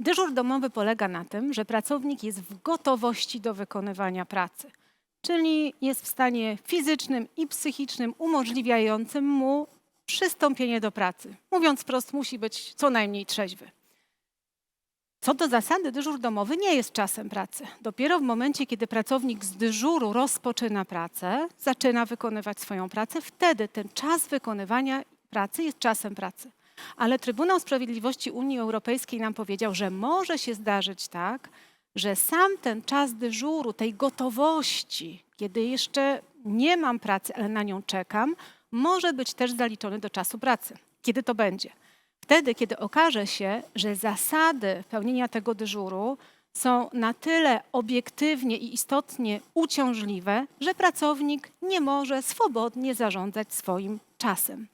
Dyżur domowy polega na tym, że pracownik jest w gotowości do wykonywania pracy, czyli jest w stanie fizycznym i psychicznym umożliwiającym mu przystąpienie do pracy. Mówiąc wprost, musi być co najmniej trzeźwy. Co do zasady, dyżur domowy nie jest czasem pracy. Dopiero w momencie, kiedy pracownik z dyżuru rozpoczyna pracę, zaczyna wykonywać swoją pracę, wtedy ten czas wykonywania pracy jest czasem pracy. Ale Trybunał Sprawiedliwości Unii Europejskiej nam powiedział, że może się zdarzyć tak, że sam ten czas dyżuru, tej gotowości, kiedy jeszcze nie mam pracy, ale na nią czekam, może być też zaliczony do czasu pracy. Kiedy to będzie? Wtedy, kiedy okaże się, że zasady pełnienia tego dyżuru są na tyle obiektywnie i istotnie uciążliwe, że pracownik nie może swobodnie zarządzać swoim czasem.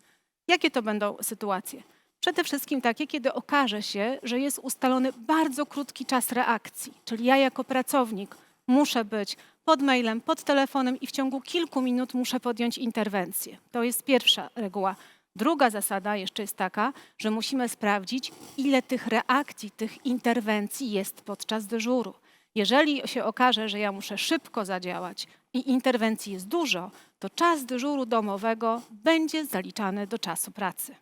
Jakie to będą sytuacje? Przede wszystkim takie, kiedy okaże się, że jest ustalony bardzo krótki czas reakcji, czyli ja jako pracownik muszę być pod mailem, pod telefonem i w ciągu kilku minut muszę podjąć interwencję. To jest pierwsza reguła. Druga zasada jeszcze jest taka, że musimy sprawdzić, ile tych reakcji, tych interwencji jest podczas dyżuru. Jeżeli się okaże, że ja muszę szybko zadziałać i interwencji jest dużo, to czas dyżuru domowego będzie zaliczany do czasu pracy.